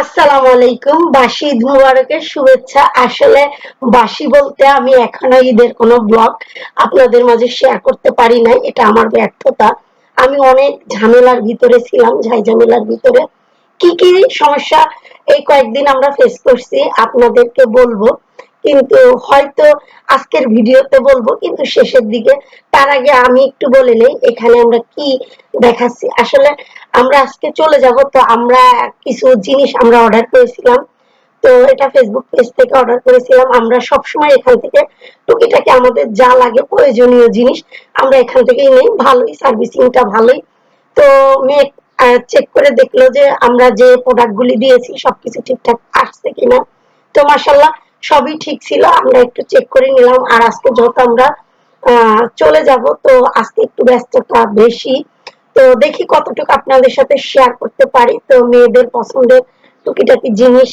আসসালামু আলাইকুম বাসি ঈদ মুবারকের শুভেচ্ছা। আসলে বাসি বলতে আমি এখনও ঈদের কোনো ব্লগ আপনাদের মাঝে শেয়ার করতে পারি নাই, এটা আমার ব্যর্থতা। আমি অনেক ঝামেলার ভিতরে ছিলাম ঝাই ঝামেলার ভিতরে। কি কি সমস্যা এই কয়েকদিন আমরা ফেস করছি, আপনাদেরকে বলব। কিন্তু হয়তো আজকের ভিডিওতে বলব, কিন্তু শেষের দিকে। তার আগে আমি একটু বলে নেই, এখানে আমরা কি দেখাচ্ছি। আসলে আমরা আজকে চলে যাব, তো আমরা কিছু জিনিস আমরা অর্ডার করেছিলাম। তো এটা ফেসবুক পেজ থেকে অর্ডার করেছিলাম। আমরা সব সময় এখান থেকে টুকিটাকে আমাদের যা লাগে প্রয়োজনীয় জিনিস আমরা এখান থেকেই নেই। ভালোই সার্ভিসিংটা ভালোই। তো মেয়ে চেক করে দেখল যে আমরা যে প্রোডাক্টগুলি দিয়েছি সবকিছু ঠিকঠাক আসছে কিনা। তো মাসাল্লাহ সবই ঠিক ছিল। আমরা একটু চেক করে নিলাম। আর আজকে যত আমরা চলে যাব, তো আজকে একটু ব্যস্ততা বেশি। তো দেখি কতটুকু আপনাদের সাথে শেয়ার করতে পারি। তো মেয়েদের পছন্দের টুকিটাকি জিনিস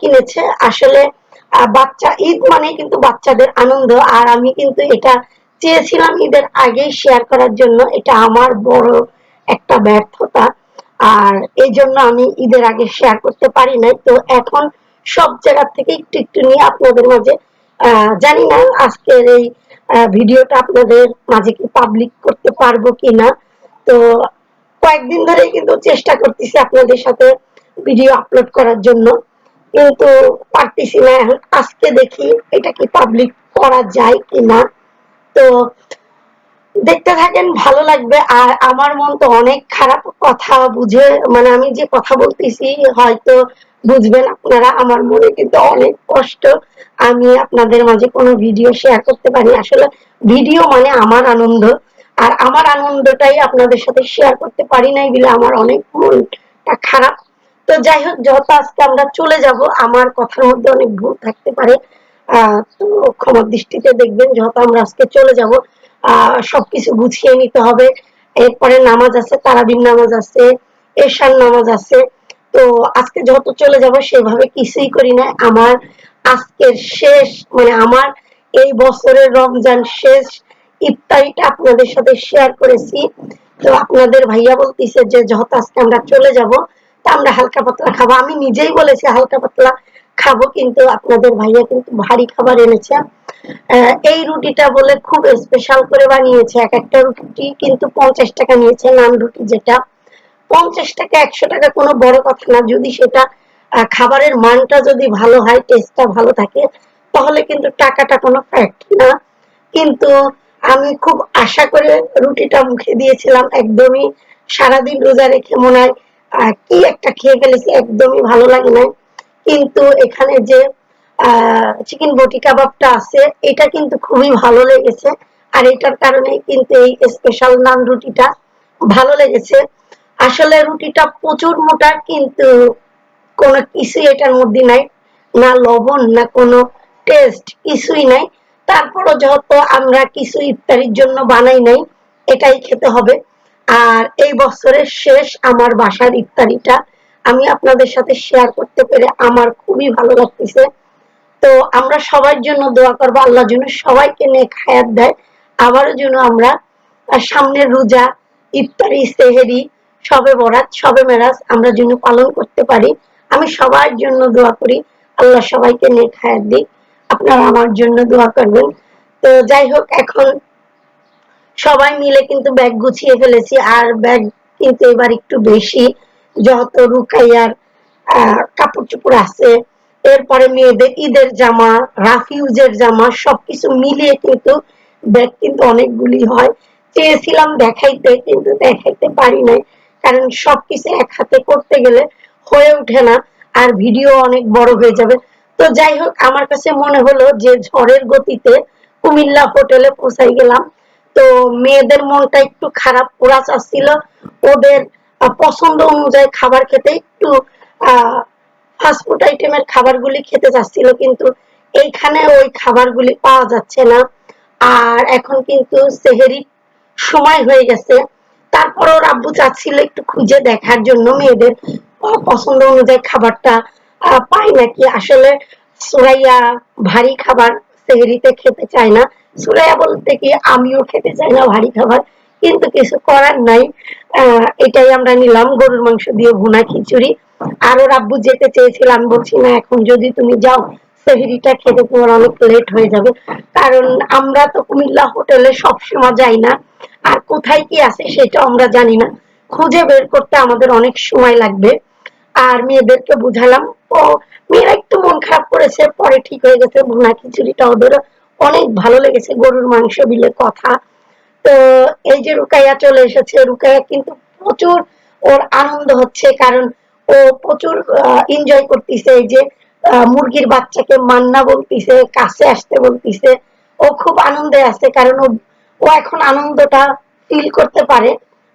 কিনেছে। আসলে বাচ্চা, ঈদ মানে কিন্তু বাচ্চাদের আনন্দ। আর আমি কিন্তু এটা চেয়েছিলাম ঈদের আগে শেয়ার করার জন্য। এটা আমার বড় একটা ব্যর্থতা। আর এই জন্য আমি ঈদের আগে শেয়ার করতে পারি নাই। তো এখন সব জায়গা থেকে একটু একটু নিয়ে আপনাদের মাঝে জানি না আজকের এই ভিডিওটা আপনাদের মাঝে কি পাবলিক করতে পারব কিনা। তো কয়েকদিন ধরে কিন্তু চেষ্টা করতেছি আপনাদের সাথে ভিডিও আপলোড করার জন্য। কিন্তু পারতেছি না আজকে দেখি এটা কি পাবলিক করা যায় কিনা। তো দেখতে থাকেন, ভালো লাগবে। আর আমার মন তো অনেক খারাপ কথা বুঝে মানে আমি যে কথা বলতেছি হয়তো বুঝবেন আপনারা, আমার মনে কিন্তু অনেক কষ্ট। আমি আপনাদের মাঝে কোনো ভিডিও শেয়ার করতে পারি আসলে ভিডিও মানে আমার আনন্দ। আর আমার আনন্দটাই আপনাদের সাথে শেয়ার করতে পারি নাই বলে আমার অনেক মনটা খারাপ। তো যাই হোক যত আজকে আমরা চলে যাব, আমার কথার মধ্যে অনেক ভুল থাকতে পারে। তো ক্ষমার দৃষ্টিতে দেখবেন আমরা আজকে চলে যাব সবকিছু গুছিয়ে নিতে হবে। এরপরে নামাজ আছে, তারাবির নামাজ আছে, এশার নামাজ আছে। তো আজকে যত চলে যাব, সেভাবে কিছুই করি না আমার আজকের শেষ মানে আমার এই বছরের রমজান শেষ ইফতারিটা আপনাদের সাথে শেয়ার করেছি। তো আপনাদের ভাইয়া বলতেছে যে যত আজকে আমরা চলে যাব। তা আমরা হালকা পাতলা খাব। আমি নিজেই বলেছি, হালকা পাতলা খাব। কিন্তু আপনাদের ভাইয়া কিন্তু ভারী খাবার এনেছে। এই রুটিটা বলে খুব স্পেশাল করে বানিয়েছে। এক একটা রুটি কিন্তু পঞ্চাশ টাকা নিয়েছে, নান রুটি যেটা। পঞ্চাশ টাকা, একশো টাকা কোনো বড় কথা না। যদি সেটা খাবারের মানটা যদি ভালো হয় টেস্টটা ভালো থাকে, তাহলে কিন্তু টাকাটা কোনো ফ্যাক্ট না। কিন্তু আমি খুব আশা করে রুটিটা মুখে দিয়েছিলাম, একদমই সারাদিন রোজা রেখে মনে হয় কি একটা খেয়ে ফেলেছি, একদমই ভালো লাগে না কিন্তু এখানে যে চিকেন বটি কাবাবটা আছে, এটা কিন্তু খুবই ভালো লেগেছে। আর এটার কারণে কিন্তু এই স্পেশাল নান রুটিটা ভালো লেগেছে। আসলে রুটিটা প্রচুর মোটা, কিন্তু কোনো কিছুই এটার মধ্যে নাই। না লবণ, না কোনো টেস্ট কিছুই নাই। তারপরও যত আমরা কিছু ইফতারির জন্য বানাই নাই, এটাই খেতে হবে। আর এই বছরের শেষ আমার বাসার ইফতারিটা আমি আপনাদের সাথে শেয়ার করতে পেরে আমার খুবই ভালো লাগতেছে। তো আমরা সবার জন্য দোয়া করব, আল্লাহ যেন সবাইকে নেক হায়াত দেয়। আবারও যেন আমরা সামনের রোজা, ইফতারি, সেহেরি সবে বরাত সবে মেরাজ আমরা যেন পালন করতে পারি। আমি সবার জন্য দোয়া করি, আল্লাহ সবাইকে নেক হায়াত দিক। আপনারা আমার জন্য দোয়া করবেন। তো যাই হোক, এখন সবাই মিলে কিন্তু ব্যাগ গুছিয়ে ফেলেছি, আর ব্যাগ কিন্তু এবার একটু বেশি, যত রুকাইয়ার কাপড় চোপড় আছে, এরপরে মেয়েদের, ঈদের জামা, রাফিউজের জামা, সবকিছু মিলিয়ে কিন্তু ব্যাগ কিন্তু অনেকগুলি হয়। চেয়েছিলাম দেখাইতে, কিন্তু দেখাইতে পারি নাই, কারণ সবকিছু এক হাতে করতে গেলে হয়ে ওঠে না, আর ভিডিও অনেক বড় হয়ে যাবে। তো যাই হোক, আমার কাছে মনে হলো যে ঝড়ের গতিতে কুমিল্লা হোটেলে পৌঁছাই গেলাম। তো মেয়েদের মনটা একটু খারাপ ওরা চাচ্ছিল ওদের পছন্দ অনুযায়ী খাবার খেতে একটু ফাস্টফুড আইটেমের খাবারগুলি খেতে চাচ্ছিল, কিন্তু এইখানে ওই খাবারগুলি পাওয়া যাচ্ছে না। আর এখন কিন্তু সেহেরি সময় হয়ে গেছে। তারপর ওর আব্বু চাচ্ছিল একটু খুঁজে দেখার জন্য মেয়েদের পছন্দ অনুযায়ী খাবারটা পাই নাকি? আসলে সুরাইয়া ভারী খাবার সেহেরিতে খেতে চায় না। সুরাইয়া বলতে কি, আমিও খেতে চাই না ভারী খাবার, কিন্তু কিছু করার নাই। এটাই আমরা নিলাম, গরুর মাংস দিয়ে ভুনা খিচুড়ি। আরও রাব্বু যেতে চেয়েছিলাম, বলছি, না, এখন যদি তুমি যাও, সেহরিটা খেতে তোমার অনেক লেট হয়ে যাবে। কারণ আমরা তো কুমিল্লা হোটেলে সবসময় যাই না। আর কোথায় কি আছে সেটা আমরা জানি না। খুঁজে বের করতে আমাদের অনেক সময় লাগবে। আর মেয়েদেরকে বুঝালাম ও, মেয়েরা একটু মন খারাপ করেছে, পরে ঠিক হয়ে গেছে, ভুনা খিচুড়িটা ওদের অনেক ভালো লেগেছে গরুর মাংস বিলে কথা। তো এই যে রুকাইয়া চলে এসেছে, রুকাইয়া কিন্তু প্রচুর ওর আনন্দ হচ্ছে, কারণ ও প্রচুর এনজয় করতেছে এই যে মুরগির বাচ্চাকে মান্না বলতিছে, কাছে আসতে বলতিছে। ও খুব আনন্দে আছে, কারণ ও ও এখন আনন্দটা ফিল করতে পারে,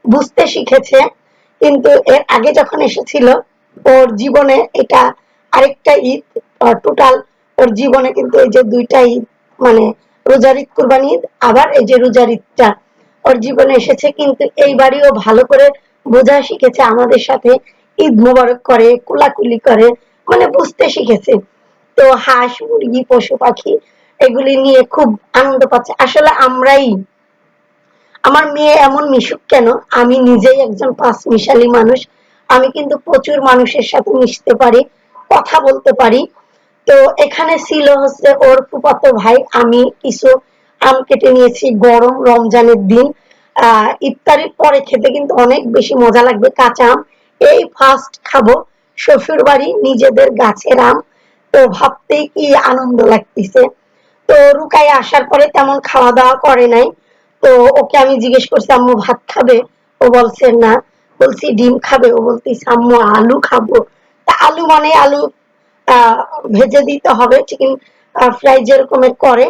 বুঝতে শিখেছে। কিন্তু এর আগে যখন এসেছিল, ওর জীবনে এটা আরেকটা ঈদ টোটাল ওর জীবনে কিন্তু এই যে দুইটা ঈদ মানে রোজার ঈদ, কুরবানি ঈদ, আবার এই যে রোজার ঈদটা ওর জীবনে এসেছে কিন্তু এইবারই ও ভালো করে বোঝা শিখেছে, আমাদের সাথে ঈদ মোবারক করে, কুলাকুলি করে মানে বুঝতে শিখেছে। তো হাঁস, মুরগি, পশু পাখি এগুলি নিয়ে খুব আনন্দ পাচ্ছে। আসলে আমরাই, আমার মেয়ে এমন মিশুক কেন? আমি নিজেই একজন পাঁচ মিশালি মানুষ, আমি কিন্তু প্রচুর মানুষের সাথে মিশতে পারি। কথা বলতে পারি। তো এখানে ছিল হচ্ছে ওর ফুপাতো ভাই, আমি কিছু আম কেটে নিয়েছি গরম রমজানের দিন। আহ, ইফতারির পরে খেতে কিন্তু অনেক বেশি মজা লাগবে কাঁচা আম। এই ফার্স্ট খাব শ্বশুর বাড়ি নিজেদের গাছের আম। তো ভাবতেই কি আনন্দ লাগতেছে। তো রুকাই আসার পরে তেমন খাওয়া দাওয়া করে নাই। তো ওকে আমি জিজ্ঞেস করছি, আম্মু ভাত খাবে? ও বলছে, না। বলছি, ডিম খাবে। ও বলতেছে, আম্মু, আলু খাব। আলু মানে আলু ভেজে দিতে হবে চিকেন ফ্রাই যেরকমের করে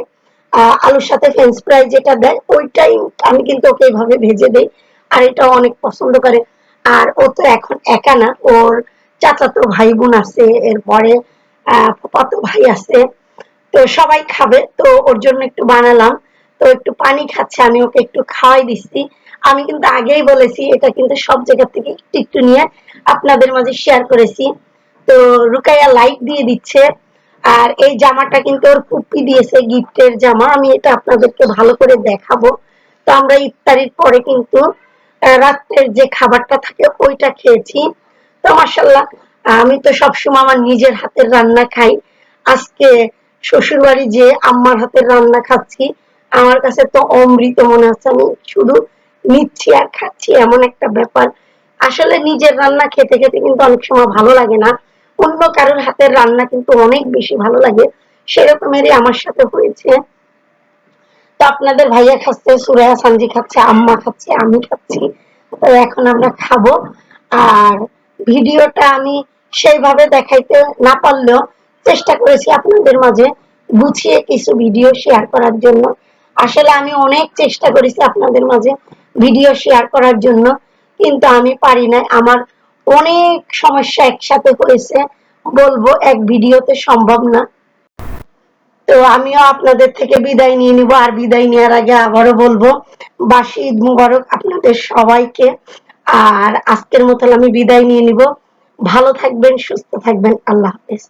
আলুর সাথে ফ্রেঞ্চ ফ্রাই যেটা দেয়, ওইটাই আমি কিন্তু ওকে এইভাবে ভেজে দেই, আর এটা অনেক পছন্দ করে। আর ও তো এখন একা না, ওর চাচাতো ভাই বোন আছে, এরপরে ফুপাতো ভাই আছে, তো সবাই খাবে, তো ওর জন্য একটু বানালাম, তো একটু পানি খাচ্ছে, আমি ওকে একটু খাওয়াই দিচ্ছি। আমি কিন্তু আগেই বলেছি, এটা কিন্তু সব জায়গা থেকে একটু একটু নিয়ে আপনাদের মাঝে শেয়ার করেছি। তো রুকাইয়া লাইক দিয়ে দিচ্ছে। আর এই জামাটা কিন্তু ওর পুপি দিয়েছে গিফটের জামা। আমি এটা আপনাদেরকে ভালো করে দেখাবো। তো আমরা ইফতারির পরে কিন্তু রাত্রের যে খাবারটা থাকে ওইটা খেয়েছি। তো মাসাল্লাহ আমি তো সবসময় আমার নিজের হাতের রান্না খাই। আজকে শ্বশুর বাড়ি যে আম্মার হাতের রান্না খাচ্ছি, আমার কাছে তো অমৃত মনে হচ্ছে। আমি শুধু নিচ্ছি আর খাচ্ছি, এমন একটা ব্যাপার। আসলে নিজের রান্না খেতে খেতে কিন্তু অনেক সময় ভালো লাগে না। অন্য কারোর হাতের রান্না কিন্তু অনেক বেশি ভালো লাগে। সেরকমেরই আমার সাথে হয়েছে। তো আপনাদের ভাইয়া খাচ্ছে সুরায়া সানজি খাচ্ছে, আম্মা খাচ্ছে, আমি খাচ্ছি। তো এখন আমরা খাব। আর ভিডিওটা আমি সেইভাবে দেখাইতে না পারলেও চেষ্টা করেছি আপনাদের মাঝে গুছিয়ে কিছু ভিডিও শেয়ার করার জন্য। আসলে আমি অনেক চেষ্টা করেছি আপনাদের মাঝে ভিডিও শেয়ার করার জন্য, কিন্তু আমি পারি না আমার অনেক সমস্যা একসাথে হয়েছে। বলব, এক ভিডিওতে সম্ভব না। তো আমিও আপনাদের থেকে বিদায় নিয়ে নিব। আর বিদায় নেওয়ার আগে আবারও বলব বাসি ঈদ মুবারক আপনাদের সবাইকে। আর আজকের মতন আমি বিদায় নিয়ে নিব। ভালো থাকবেন, সুস্থ থাকবেন। আল্লাহ হাফেজ।